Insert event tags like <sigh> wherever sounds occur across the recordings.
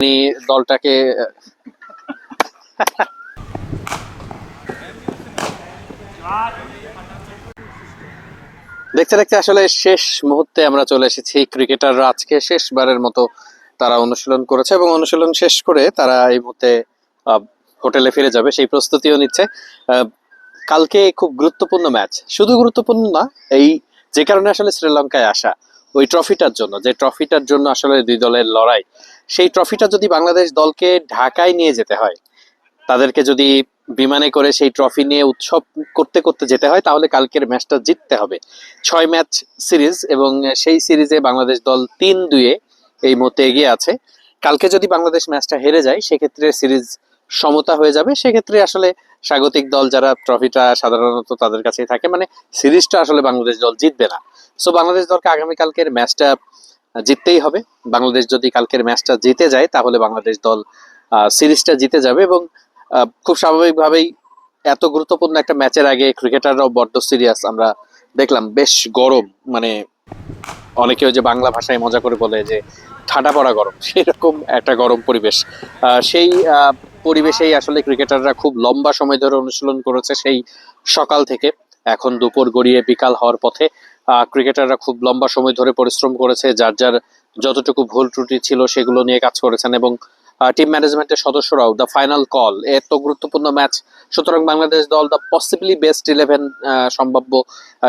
তিনি দলটাকে, দেখতে দেখতে আসলে শেষ মুহূর্তে আমরা চলে এসেছি ক্রিকেটাররা আজকে শেষবারের মতো তারা অনুশীলন করেছে এবং অনুশীলন শেষ করে তারা এই মুহূর্তে হোটেলে ফিরে যাবে, সেই প্রস্তুতিও নিচ্ছে। কালকে খুব গুরুত্বপূর্ণ ম্যাচ। শুধু গুরুত্বপূর্ণ না, এই যে কারণে আসলে শ্রীলঙ্কায় আসা, ওই ট্রফিটার জন্য, যে ট্রফিটার জন্য আসলে দুই দলের লড়াই সেই ট্রফিটা যদি বাংলাদেশ দলকে ঢাকায় নিয়ে যেতে হয়, তাদেরকে যদি বিমানে করে সেই ট্রফি নিয়ে উৎসব করতে করতে যেতে হয়, তাহলে কালকের ম্যাচটা জিততে হবে। ছয় ম্যাচ সিরিজ এবং সেই সিরিজে বাংলাদেশ দল তিন দুয়ে এই মুহূর্তে এগিয়ে আছে। কালকে যদি বাংলাদেশ ম্যাচটা হেরে যায়, সেক্ষেত্রে সিরিজ সমতা হয়ে যাবে। সেক্ষেত্রে আসলে স্বাগতিক দল যারা ট্রফিটা সাধারণত তাদের কাছেই থাকে মানে সিরিজটা আসলে বাংলাদেশ দল জিতবে না। সো বাংলাদেশ দলকে আগামীকালকের ম্যাচটা জিততেই হবে। বাংলাদেশ যদি কালকের ম্যাচটা জিতে যায়, তাহলে বাংলাদেশ দল সিরিজটা জিতে যাবে এবং খুব স্বাভাবিকভাবেই এত গুরুত্বপূর্ণ একটা ম্যাচের আগে ক্রিকেটাররাও বড্ড সিরিয়াস আমরা দেখলাম। বেশ গরম মানে অনেকে যে বাংলা ভাষায় মজা করে বলে যে ঠাডা পড়া গরম, <laughs> সেরকম একটা গরম পরিবেশ। সেই পরিবেশেই আসলে ক্রিকেটাররা খুব লম্বা সময় ধরে অনুশীলন করেছে সেই সকাল থেকে। এখন দুপুর গড়িয়ে বিকাল হওয়ার পথে ক্রিকেটাররা খুব লম্বা সময় ধরে পরিশ্রম করেছে, যার যার যতটুকু ভুল ত্রুটি ছিল সেগুলো নিয়ে কাজ করেছেন এবং টিম ম্যানেজমেন্টের সদস্যরাও দ্য ফাইনাল কল এত গুরুত্বপূর্ণ ম্যাচ সুতরাং বাংলাদেশ দল দ্য পসিবলি বেস্ট ইলেভেন সম্ভাব্য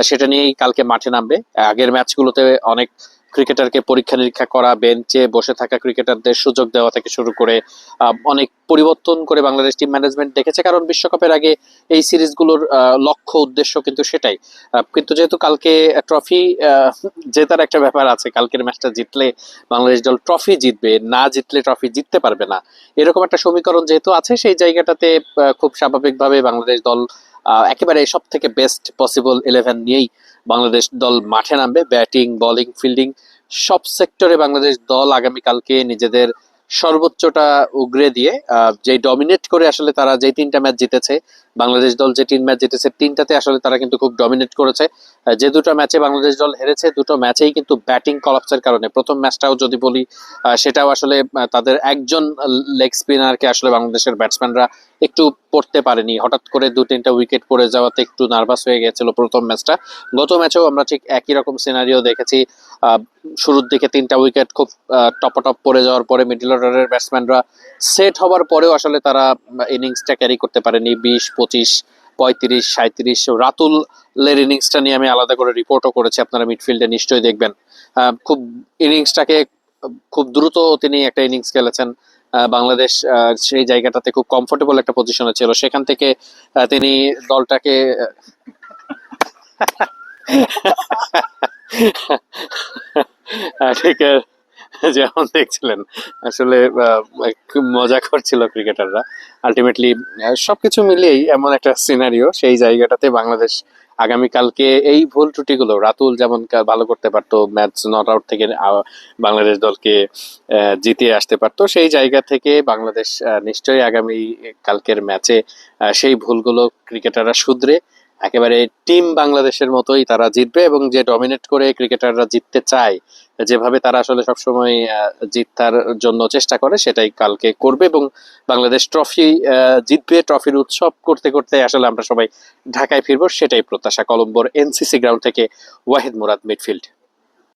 সেটা নিয়েই কালকে মাঠে নামবে। আগের ম্যাচগুলোতে অনেক ক্রিকেটারকে পরীক্ষা নিরীক্ষা করা, বেঞ্চে বসে থাকা ক্রিকেটারদের সুযোগ দেওয়া থেকে শুরু করে অনেক পরিবর্তন করে বাংলাদেশ টিম ম্যানেজমেন্ট দেখেছে। কারণ বিশ্বকাপের আগে এই সিরিজগুলোর লক্ষ্য উদ্দেশ্য কিন্তু সেটাই। কিন্তু যেহেতু কালকে ট্রফি জেতার একটা ব্যাপার আছে, কালকের ম্যাচটা জিতলে বাংলাদেশ দল ট্রফি জিতবে, না জিতলে ট্রফি জিততে পারবে না। এরকম একটা সমীকরণ যেহেতু আছে, সেই জায়গাটাতে খুব স্বাভাবিকভাবে বাংলাদেশ দল একেবারে সব থেকে বেস্ট পসিবল ইলেভেন নিয়েই বাংলাদেশ দল মাঠে নামবে। ব্যাটিং বোলিং ফিল্ডিং সব সেক্টরে বাংলাদেশ দল আগামীকালকে নিজেদের সর্বোচ্চটা উগরে দিয়ে যে ডমিনেট করে আসলে তারা যে তিনটা ম্যাচ জিতেছে, বাংলাদেশ দল যে তিন ম্যাচ জিতেছে, তিনটাতে আসলে তারা কিন্তু খুব ডমিনেট করেছে। যে দুটো ম্যাচে বাংলাদেশ দল হেরেছে, দুটো ম্যাচেই কিন্তু ব্যাটিং কলাপসের কারণে। প্রথম ম্যাচটাও যদি বলি সেটাও আসলে তাদের একজন লেগ স্পিনারকে আসলে বাংলাদেশের ব্যাটসম্যানরা একটু পড়তে পারেনি। হঠাৎ করে দু তিনটা উইকেট পড়ে যাওয়াতে একটু নার্ভাস হয়ে গেছিল প্রথম ম্যাচটা গত ম্যাচেও আমরা ঠিক একই রকম সিনারিও দেখেছি। শুরুর দিকে তিনটা উইকেট খুব টপটপ পড়ে যাওয়ার পরে মিডল অর্ডারের ব্যাটসম্যানরা সেট হওয়ার পরেও আসলে তারা ইনিংসটা ক্যারি করতে পারেনি। বিশ পঁচিশ পঁয়ত্রিশ সাঁত্রিশ রাতুলের ইনিংসটা নিয়ে আমি আলাদা করে রিপোর্টও করেছি আপনারা মিডফিল্ডে নিশ্চয়ই দেখবেন। খুব ইনিংসটাকে খুব দ্রুত তিনি একটা ইনিংস খেলেছেন। বাংলাদেশ আহ, সেই জায়গাটাতে খুব কমফোর্টেবল একটা পজিশনে ছিল। সেখান থেকে তিনি দলটাকে <laughs> <laughs> ঠিক যেমন দেখছিলেন, আসলে খুব মজা করছিল ক্রিকেটাররা আলটিমেটলি সবকিছু মিলিয়েই এমন একটা সিনারিও সেই জায়গাটাতে বাংলাদেশ আগামীকালকে এই ভুল ত্রুটিগুলো, রাতুল যেমন ভালো করতে পারতো, ম্যাচ নট আউট থেকে বাংলাদেশ দলকে জিতিয়ে আসতে পারতো, সেই জায়গা থেকে বাংলাদেশ নিশ্চয়ই আগামী কালকের ম্যাচে সেই ভুলগুলো ক্রিকেটাররা শুধরে একেবারে টিম বাংলাদেশের মতোই তারা জিতবে এবং যে ডমিনেট করে ক্রিকেটাররা জিততে চায়, যেভাবে তারা আসলে সবসময় জিতার জন্য চেষ্টা করে, সেটাই কালকে করবে এবং বাংলাদেশ ট্রফি জিতবে ট্রফির উৎসব করতে করতে আসলে আমরা সবাই ঢাকায় ফিরবো, সেটাই প্রত্যাশা কলম্বোর এনসিসি গ্রাউন্ড থেকে ওয়াহিদ মুরাদ মিডফিল্ড